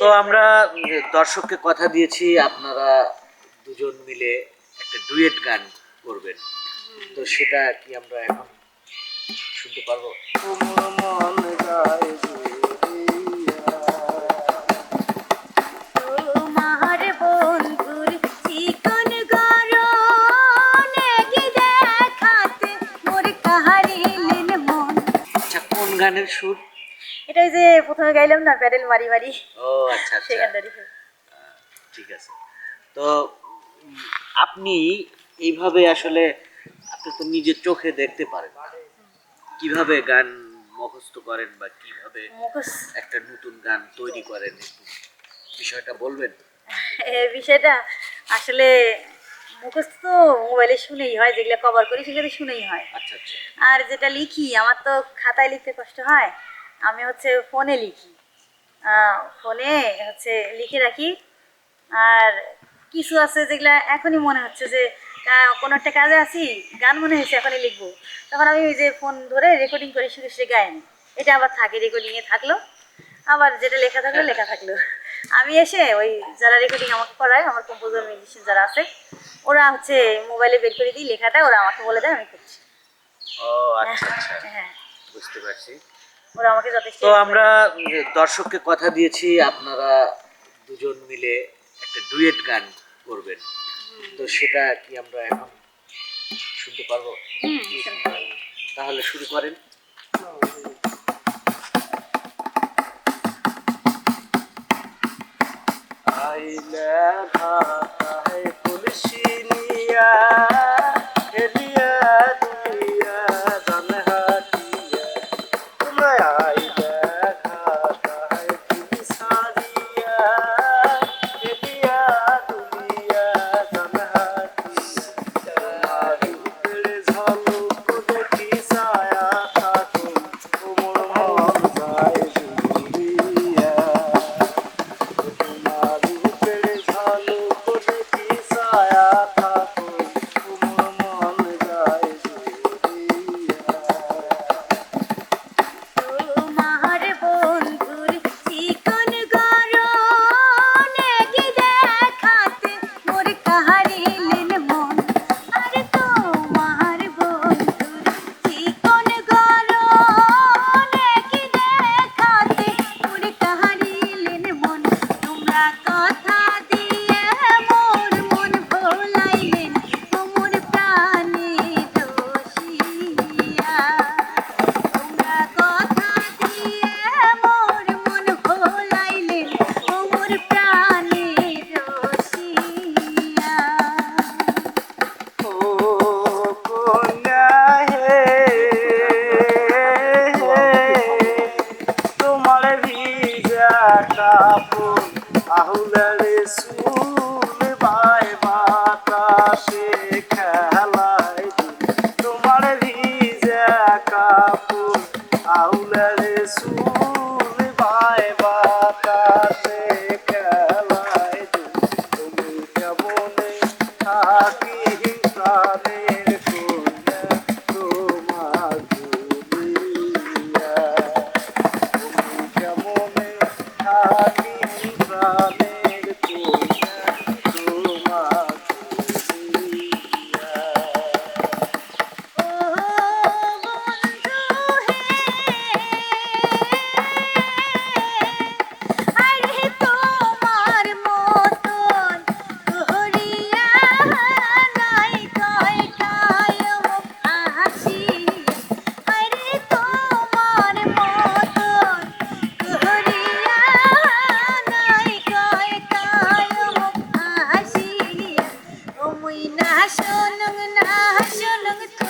তো আমরা দর্শককে কথা দিয়েছি আপনারা দুজন মিলে একটা ডুয়েট গান করবেন। তো সেটা কি আমরা এখন শুনতে পারব? মন? আচ্ছা কোন গানের সুর? এটা ওই যে প্রথমে গাইলাম না প্যাডেল মারি মারি। ও আচ্ছা আচ্ছা। গানটারই ঠিক আছে। তো আপনি এইভাবে আসলে আপনি তো নিজের চোখে দেখতে পারেন। কীভাবে গান মুখস্থ করেন বা কীভাবে একটা নতুন গান তৈরি করেন একটু বিষয়টা বলবেন? বিষয়টা আসলে মুখস্থ তো মোবাইলে শুনেই হয় যেগুলো কভার করি সেগুলো শুনেই হয়। আচ্ছা আচ্ছা। আর যেটা লিখি আমার তো খাতায় লিখতে কষ্ট হয়। আমি হচ্ছে ফোনে লিখি। ফোনে হচ্ছে লিখে রাখি। আর কিছু আছে যেগুলা এখনই মনে হচ্ছে যে কোনো একটা কাজে আছি গান মনে হয়েছে এখনই লিখব। তখন আমি ওই যে ফোন ধরে রেকর্ডিং করে শুধু সে গায়ে নি। এটা আবার থাকে রেকর্ডিংয়ে থাকল। আবার যেটা লেখা থাকল লেখা থাকল। আমি এসে ওই যারা রেকর্ডিং আমাকে করায় আমার কম্পোজার মিউজিশিয়ান যারা আছে ওরা হচ্ছে মোবাইলে বের করে দিই লেখাটা ওরা আমাকে বলে দেয় আমি করছি। ও আচ্ছা আচ্ছা। হ্যাঁ। বুঝতে পারছি। ওরা আমাকে যথেষ্ট তো আমরা দর্শককে কথা দিয়েছি আপনারা দুজন মিলে একটা ডুয়েট গান করবেন। তো সেটা কি আমরা এখন শুনতে পারব। তাহলে শুরু করেন। আইলা ভাই পুলসিনিয়া থাকি মুই না শুনুং না শুনুং তুমি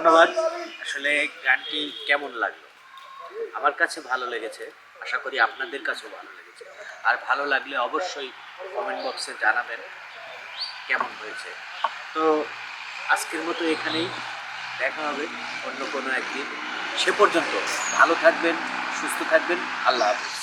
ধন্যবাদ। আসলে গানটি কেমন লাগল? আমার কাছে ভালো লেগেছে। আশা করি আপনাদের কাছেও ভালো লেগেছে। আর ভালো লাগলে অবশ্যই কমেন্ট বক্সে জানাবেন কেমন হয়েছে। তো আজকের মতো এখানেই দেখা হবে অন্য কোনো একদিন। সে পর্যন্ত ভালো থাকবেন, সুস্থ থাকবেন। আল্লাহ হাফিজ।